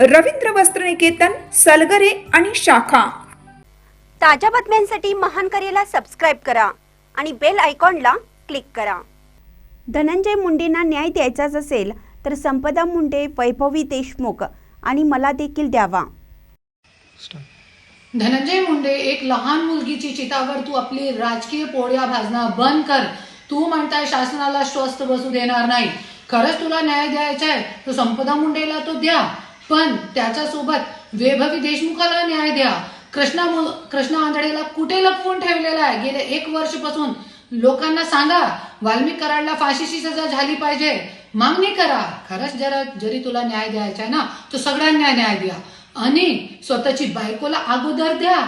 रवींद्र वस्त्रनिकेतन सलगरे आणि शाखा. ताज्या बातम्यांसाठी महान करेला सबस्क्राईब करा आणि बेल आयकॉनला क्लिक करा. धनंजय मुंडेंना न्याय द्यायचाच असेल तर संपदा मुंडे वैभवी देशमुख आणि मला देखील द्यावा. धनंजय मुंडे एक लहान मुलगीची चितावर तू आपली राजकीय पोळ्या भाजणं बंद कर. तू म्हणताय शासनाला स्वस्थ बसू देणार नाही. खरंच तुला न्याय द्यायचा आहे तर संपदा मुंडेला तो द्या. पण त्याच्यासोबत वैभवी देशमुखाला न्याय द्या. कृष्णा कृष्णा आंधळेला कुठे लपवून ठेवलेला आहे? गेले एक वर्षपासून लोकांना सांगा वाल्मिक कराडला फाशीची सजा झाली पाहिजे. मागणी करा. खरंच जरा जरी तुला न्याय द्यायचा आहे ना तो सगळ्यांना न्याय द्या. आणि स्वतःची बायकोला अगोदर द्या.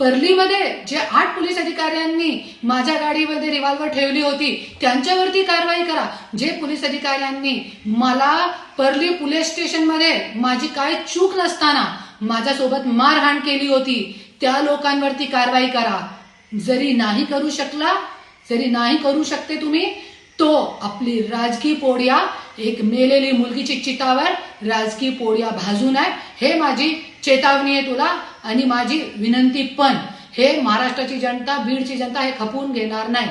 परलीमध्ये जे आठ पोलीस अधिकाऱ्यांनी माझ्या गाडीमध्ये रिव्हॉल्वर ठेवली होती त्यांच्यावरती कारवाई करा. जे पोलीस अधिकाऱ्यांनी मला परली पोलीस स्टेशनमध्ये माझी काय चूक नसताना माझ्यासोबत मारहाण केली होती त्या लोकांवरती कारवाई करा. जरी नाही करू शकला जरी नाही करू शकते तुम्ही तो आपली राजकीय पोळ्या एक मेलेली मुलगीची चितावर राजकीय पोळ्या भाजून आहे. हे माझी चेतावणी आहे तुला आणि माझी विनंती पण. हे महाराष्ट्राची जनता बीडची जनता हे खपवून घेणार नाही.